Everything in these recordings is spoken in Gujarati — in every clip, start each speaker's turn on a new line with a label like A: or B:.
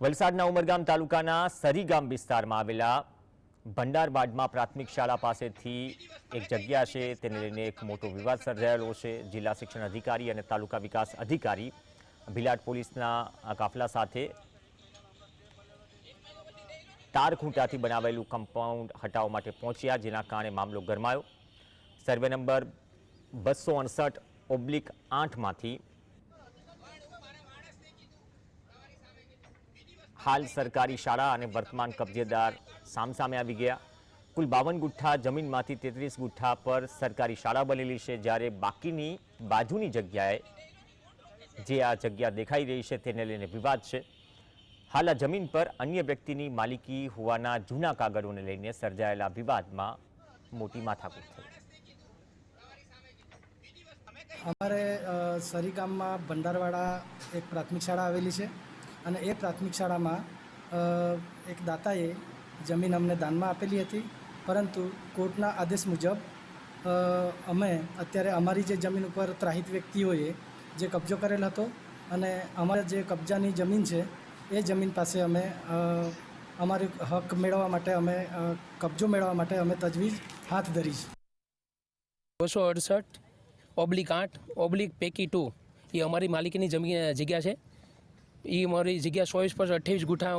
A: વલસાડના ઉમરગામ તાલુકાના સરીગામ વિસ્તારમાં આવેલા ભંડારવાડમાં પ્રાથમિક શાળા પાસેથી એક જગ્યા છે, તેને લઈને એક મોટો વિવાદ સર્જાયેલો છે. જિલ્લા શિક્ષણ અધિકારી અને તાલુકા વિકાસ અધિકારી ભીલાડ પોલીસના કાફલા સાથે તારખૂંટાથી બનાવેલું કમ્પાઉન્ડ હટાવવા માટે પહોંચ્યા, જેના કારણે મામલો ગરમાયો. સર્વે નંબર બસો અડસઠ ઓબ્લિક આઠમાંથી હાલ સરકારી શાળા અને વર્તમાન કબજેદાર સામસામે આવી ગયા. કુલ બાવન ગુઠ્ઠા જમીનમાંથી તેત્રીસ ગુઠ્ઠા પર સરકારી શાળા બનેલી છે, જ્યારે બાકીની બાજુની જગ્યાએ જે આ જગ્યા દેખાઈ રહી છે તેને લઈને વિવાદ છે. હાલ આ જમીન પર અન્ય વ્યક્તિની માલિકી હોવાના જૂના કાગળોને લઈને સર્જાયેલા વિવાદમાં મોટી માથાકૂટ થઈ.
B: અમારે સરીકામમાં ભંડારવાડા એક પ્રાથમિક શાળા આવેલી છે. અને એ પ્રાથમિક શાળામાં એક દાતાએ જમીન અમને દાનમાં આપેલી હતી. પરંતુ કોર્ટના આદેશ મુજબ અમે અત્યારે અમારી જે જમીન ઉપર ત્રાહિત વ્યક્તિઓએ જે કબજો કરેલ હતો અને અમારા જે કબજાની જમીન છે, એ જમીન પાસે અમે અમારી હક મેળવવા માટે અમે કબજો મેળવવા માટે અમે તજવીજ હાથ ધરી છે.
C: બસો અડસઠ ઓબ્લિક આઠ, ઓબ્લિક પેકી ટુ, એ અમારી માલિકીની જમી, જગ્યા છે. એ અમારી જગ્યા ચોવીસ પર અઠ્યાવીસ ગુઠા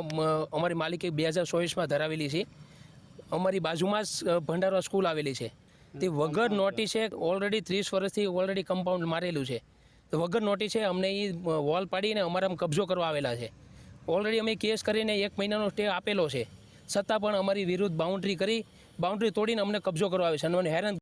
C: અમારી માલિકી બે હજાર ચોવીસમાં ધરાવેલી છે. અમારી બાજુમાં જ ભંડારવા ભંડારા સ્કૂલ આવેલી છે. તે વગર નોટિસે ઓલરેડી ત્રીસ વર્ષથી ઓલરેડી કમ્પાઉન્ડ મારેલું છે. તો વગર નોટિસે અમને એ વોલ પાડીને અમારા કબજો કરવા આવેલા છે. ઓલરેડી અમે કેસ કરીને એક મહિનાનો સ્ટે આપેલો છે. છતાં પણ અમારી વિરુદ્ધ બાઉન્ડ્રી કરી બાઉન્ડ્રી તોડીને અમને કબજો કરવા આવે છે. અને મને હેરાન